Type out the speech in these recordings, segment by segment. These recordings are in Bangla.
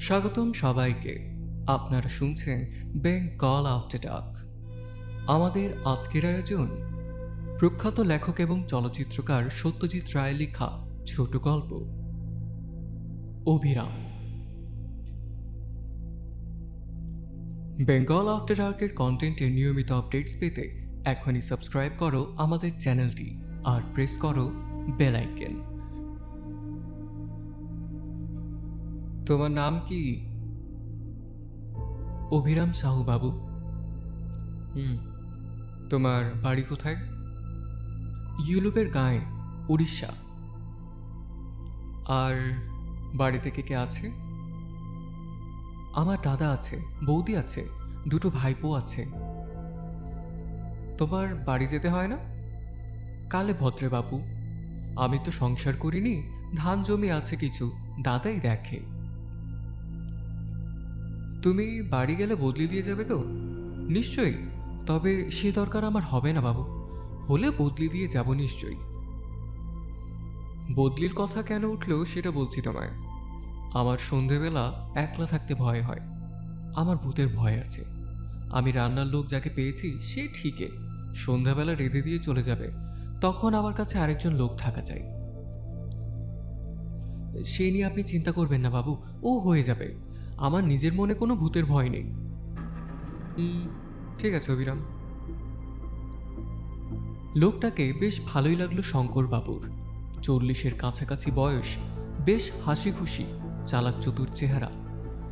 স্বাগতম সবাইকে। আপনারা শুনছেন বেঙ্গল আফটার ডাক। আমাদের আজকের আয়োজন, প্রখ্যাত লেখক এবং চলচ্চিত্রকার সত্যজিৎ রায় লেখা ছোট গল্প। অভিরাম। বেঙ্গল আফটার ডার্কের কন্টেন্টের নিয়মিত আপডেটস পেতে এখনই সাবস্ক্রাইব করো আমাদের চ্যানেলটি আর প্রেস করো বেল আইকন। তোমার নাম কি? অভিরাম সাহু বাবু হুম, তোমার বাড়ি কোথায়? ইউরোপের গায়ে, উড়িষ্যা। আর বাড়িতে কে কে আছে? আমার দাদা আছে, বৌদি আছে, দুটো ভাইপো আছে। তোমার বাড়ি যেতে হয় না? কালে ভদ্রে বাবু আমি তো সংসার করিনি, ধান জমি আছে কিছু, দাদাই দেখে। তুমি বাড়ি গেলে বদলি দিয়ে যাবে তো? নিশ্চয়ই। তবে সে দরকার আমার হবে না, বাবু। হলে বদলি দিয়ে যাব নিশ্চয়ই। বদলির কথা কেন উঠল সেটা বলছি তোমায়। আমার সন্ধেবেলা একলা থাকতে ভয় হয়। আমার ভূতের ভয় আছে। আমি রান্নার লোক যাকে পেয়েছি, সে ঠিকই। সন্ধ্যাবেলা রেঁধে দিয়ে চলে যাবে। তখন আমার কাছে আরেকজন লোক থাকা চাই। সে নিয়ে আপনি চিন্তা করবেন না, বাবু। ও হয়ে যাবে। আমার নিজের মনে কোনো ভূতের ভয় নেই। ঠিক আছে অবিরাম লোকটাকে বেশ ভালোই লাগল শঙ্কর বাবুর চল্লিশের কাছাকাছি বয়স, বেশ হাসি খুশি চালাক চতুর চেহারা।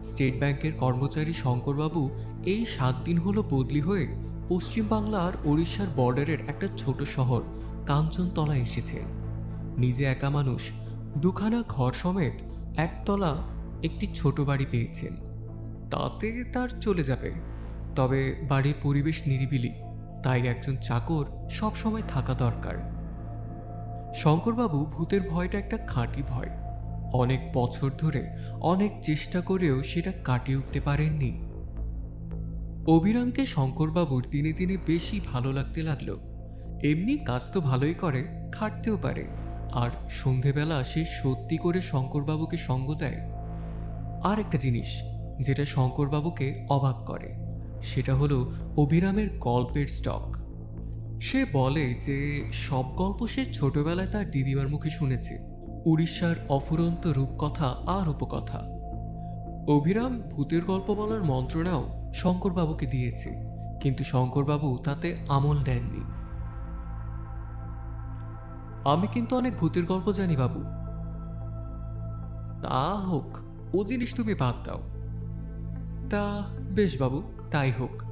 স্টেট ব্যাংকের কর্মচারী শঙ্করবাবু এই সাত দিন হলো বদলি হয়ে পশ্চিমবাংলার ওড়িশার বর্ডারের একটা ছোট শহর কাঞ্চনতলা এসেছেন নিজে একা মানুষ, দুখানা ঘর সমেত একতলা একটি ছোট বাড়ি পেয়েছেন। তাতে তার চলে যাবে। তবে বাড়ির পরিবেশ নিরিবিলি, তাই একজন চাকর সবসময় থাকা দরকার। শঙ্করবাবু ভূতের ভয়টা একটা খাঁটি ভয়। অনেক বছর ধরে অনেক চেষ্টা করেও সেটা কাটিয়ে উঠতে পারেননি। অভিরামকে শঙ্করবাবুর দিনে দিনে বেশি ভালো লাগতে লাগল। এমনি কাজ তো ভালোই করে, খাটতেও পারে। আর সন্ধেবেলা সে সত্যি করে শঙ্করবাবুকে সঙ্গ দেয় আর একটা জিনিস যেটা শঙ্করবাবুকে অবাক করে, সেটা হলো অভিরামের গল্পের স্টক। সে বলে যে, সব গল্প সে ছোটবেলায় তার দিদিমার মুখে শুনেছে। উড়িষ্যার অফুরন্ত রূপকথা আর উপকথা। অভিরাম ভূতের গল্প বলার মন্ত্রণাও শঙ্করবাবুকে দিয়েছে, কিন্তু শঙ্করবাবু তাতে আমল দেননি। আমি কিন্তু অনেক ভূতের গল্প জানি, বাবু। তা হোক ও জিনিস তুমি বাদ দাও। তা বেশ বাবু, তাই হোক।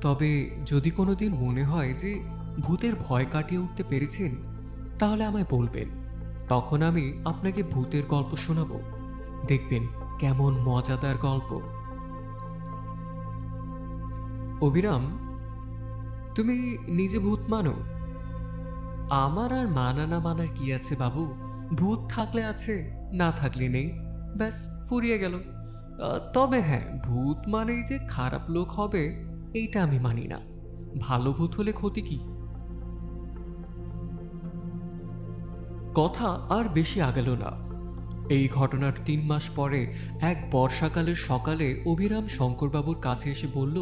তবে যদি কোনোদিন মনে হয় যে ভূতের ভয় কাটিয়ে উঠতে পেরেছেন, তাহলে আমায় বলবেন। তখন আমি আপনাকে ভূতের গল্প শোনাবো। দেখবেন কেমন মজাদার গল্প। অবিরাম তুমি নিজে ভূত মানো? আমার আর মানা না মানার কি আছে বাবু? ভূত থাকলে আছে, না থাকলে নেই। ব্যাস, ফুরিয়ে গেল। তবে হ্যাঁ ভূত মানেই যে খারাপ লোক হবে, এইটা আমি মানি না। ভালো ভূত হলে ক্ষতি কি? কথা আর বেশি আগাল না। এই ঘটনার তিন মাস পরে এক বর্ষাকালের সকালে অভিরাম শঙ্করবাবুর কাছে এসে বলল,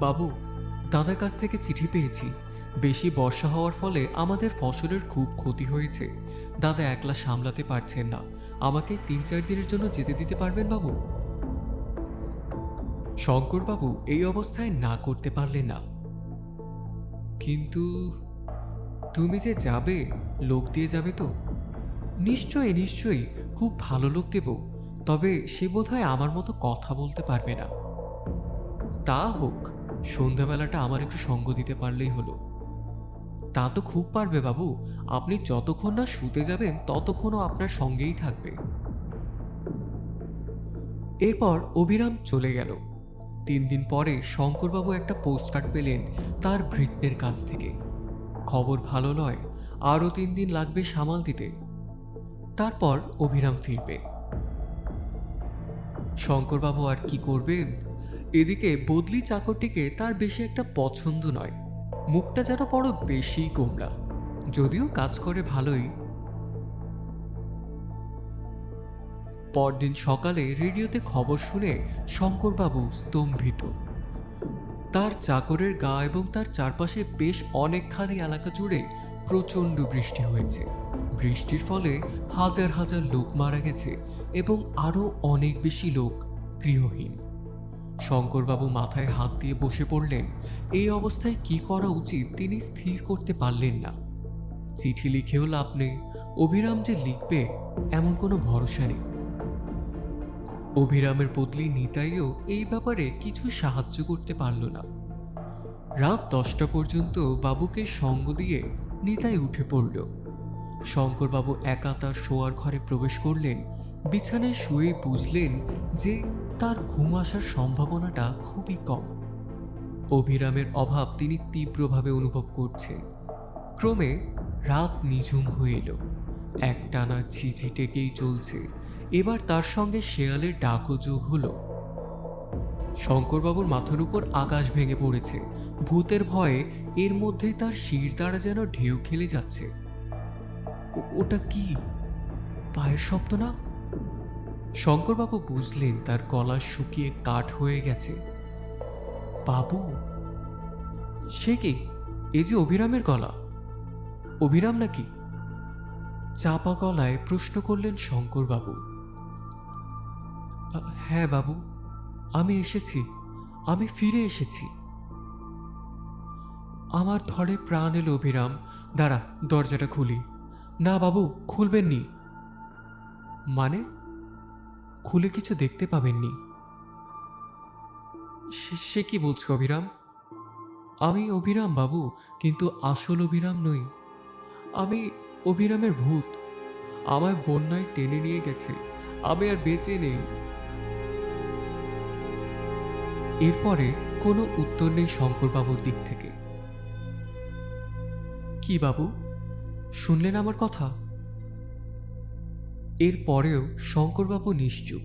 বাবু, দাদার কাছ থেকে চিঠি পেয়েছি। বেশি বর্ষা হওয়ার ফলে আমাদের ফসলের খুব ক্ষতি হয়েছে। দাদা একলা সামলাতে পারছেন না। আমাকে তিন চার দিনের জন্য যেতে দিতে পারবেন বাবু? শঙ্করবাবু, এই অবস্থায় না করতে পারলেন না। কিন্তু তুমি যে যাবে, লোক দিয়ে যাবে তো। নিশ্চয়ই নিশ্চয়ই খুব ভালো লোক দেব। তবে সে বোধহয় আমার মতো কথা বলতে পারবে না। তা হোক, সন্ধ্যাবেলাটা আমার একটু সঙ্গ দিতে পারলেই হলো। তা তো খুব পারবে বাবু। আপনি যতক্ষণ না শুতে যাবেন, ততক্ষণও আপনার সঙ্গেই থাকবে। এরপর অভিরাম চলে গেল। তিন দিন পরে শঙ্করবাবু একটা পোস্টকার্ড পেলেন তার ভৃত্যের কাছ থেকে। খবর ভালো নয়, আরও তিন দিন লাগবে সামাল দিতে। তারপর অভিরাম ফিরবে। শঙ্করবাবু আর কি করবেন? এদিকে বদলি চাকরটিকে তার বেশি একটা পছন্দ নয়। মুখটা যেন বড় বেশি গোমড়া, যদিও কাজ করে ভালোই। পরদিন সকালে রেডিওতে খবর শুনে শঙ্করবাবু স্তম্ভিত। তার চাকরের গা এবং তার চারপাশে বেশ অনেকখানি এলাকা জুড়ে প্রচণ্ড বৃষ্টি হয়েছে। বৃষ্টির ফলে হাজার হাজার লোক মারা গেছে এবং আরও অনেক বেশি লোক গৃহহীন। শঙ্করবাবু মাথায় হাত দিয়ে বসে পড়লেন। এই অবস্থায় কি করা উচিত তিনি স্থির করতে পারলেন না। চিঠি লিখেও লাভ নেই। অভিরাম যে লিখবে, এমন কোনো ভরসা নেই। অভিরামের বদলি নিতাইও এই ব্যাপারে কিছু সাহায্য করতে পারল না। রাত দশটা পর্যন্ত বাবুকে সঙ্গ দিয়ে নিতাই উঠে পড়ল। শঙ্করবাবু একা তার শোয়ার ঘরে প্রবেশ করলেন। বিছানায় শুয়ে বুঝলেন যে তার ঘুম আসার সম্ভাবনাটা খুবই কম। অভিরামের অভাব তিনি তীব্রভাবে অনুভব করছেন ক্রমে রাত নিঝুম হয়ে এলো। একটানা ঝিঝিটেকেই চলছে। এবার তার সঙ্গে শেয়ালের ডাকও যোগ হলো। শঙ্করবাবুর মাথার উপর আকাশ ভেঙে পড়েছে। ভূতের ভয়ে এর মধ্যেই তার শির দ্বারা যেন ঢেউ খেলে যাচ্ছে। ওটা কি? পায়ের শব্দ না? শঙ্করবাবু বুঝলেন তার গলা শুকিয়ে কাঠ হয়ে গেছে। বাবু, সে কি? এ যে অভিরামের গলা। অভিরাম নাকি? চাপা গলায় প্রশ্ন করলেন শঙ্করবাবু। হ্যাঁ বাবু, আমি এসেছি, আমি ফিরে এসেছি। আমার ধরে প্রাণ এলো অভিরাম। দাঁড়া, দরজাটা খুলি। না বাবু, খুলবেননি। মানে? খুলে কিছু দেখতে পাবেননি। সে- কি বলছো অভিরাম? আমি অভিরাম বাবু, কিন্তু আসল অভিরাম নই। আমি অভিরামের ভূত। আমায় বন্যায় টেনে নিয়ে গেছে। আমি আর বেঁচে নেই। এরপরে কোনো উত্তর নেই শঙ্করবাবুর দিক থেকে। কি বাবু? শুনলেন আমার কথা? এরপরেও শঙ্করবাবু নিশ্চুপ।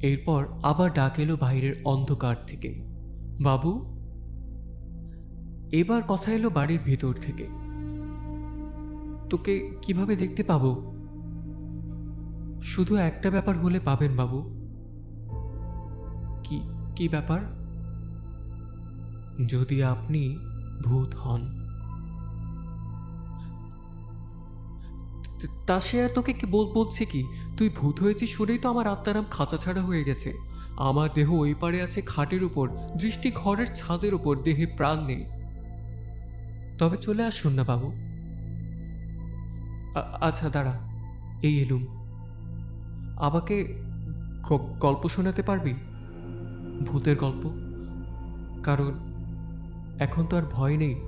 এরপর আবার ডাক এলো বাইরের অন্ধকার থেকে। বাবু? এবার কথা এলো বাড়ির ভেতর থেকে। তোকে কীভাবে দেখতে পাবো? শুধু একটা ব্যাপার হলে পাবেন বাবু। কি কি ব্যাপার? যদি আপনি ভূত হন। তা- সে আর তোকে কি বল বলছে কি? তুই ভূত হয়েছিস শুনেই তো আমার আত্মারাম খাঁচা ছাড়া হয়ে গেছে। আমার দেহ ওই পারে আছে খাটের উপর, দৃষ্টি ঘরের ছাদের উপর, দেহে প্রাণ নেই। তবে চলে আসুন না বাবু। আচ্ছা দাঁড়া। এই এলুম। আমাকে গল্প শোনাতে পারবি? ভূতের গল্প? কারণ এখন তো আর ভয় নেই।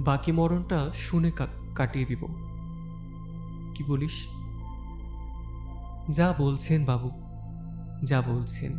বাকি মরণটা শুনে কাটিয়ে দিব। কি বলিস? যা বলছেন বাবু, যা বলছেন।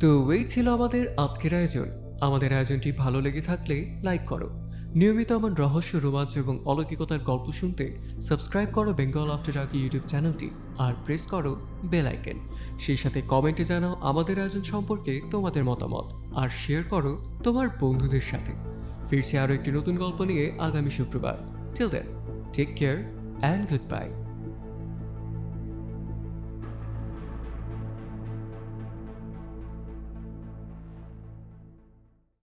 তো এই ছিল আমাদের আজকের আয়োজন। আমাদের আয়োজনটি ভালো লেগে থাকলে লাইক করো। নিয়মিত আমার রহস্য, রোমাঞ্চ এবং অলৌকিকতার গল্প শুনতে সাবস্ক্রাইব করো বেঙ্গল আফটার ডাকি ইউটিউব চ্যানেলটি আর প্রেস করো বেল আইকন। সেই সাথে কমেন্টে জানাও আমাদের আয়োজন সম্পর্কে তোমাদের মতামত আর শেয়ার করো তোমার বন্ধুদের সাথে। ফিরছে আরও একটি নতুন গল্প নিয়ে আগামী শুক্রবার। Till then take care and good bye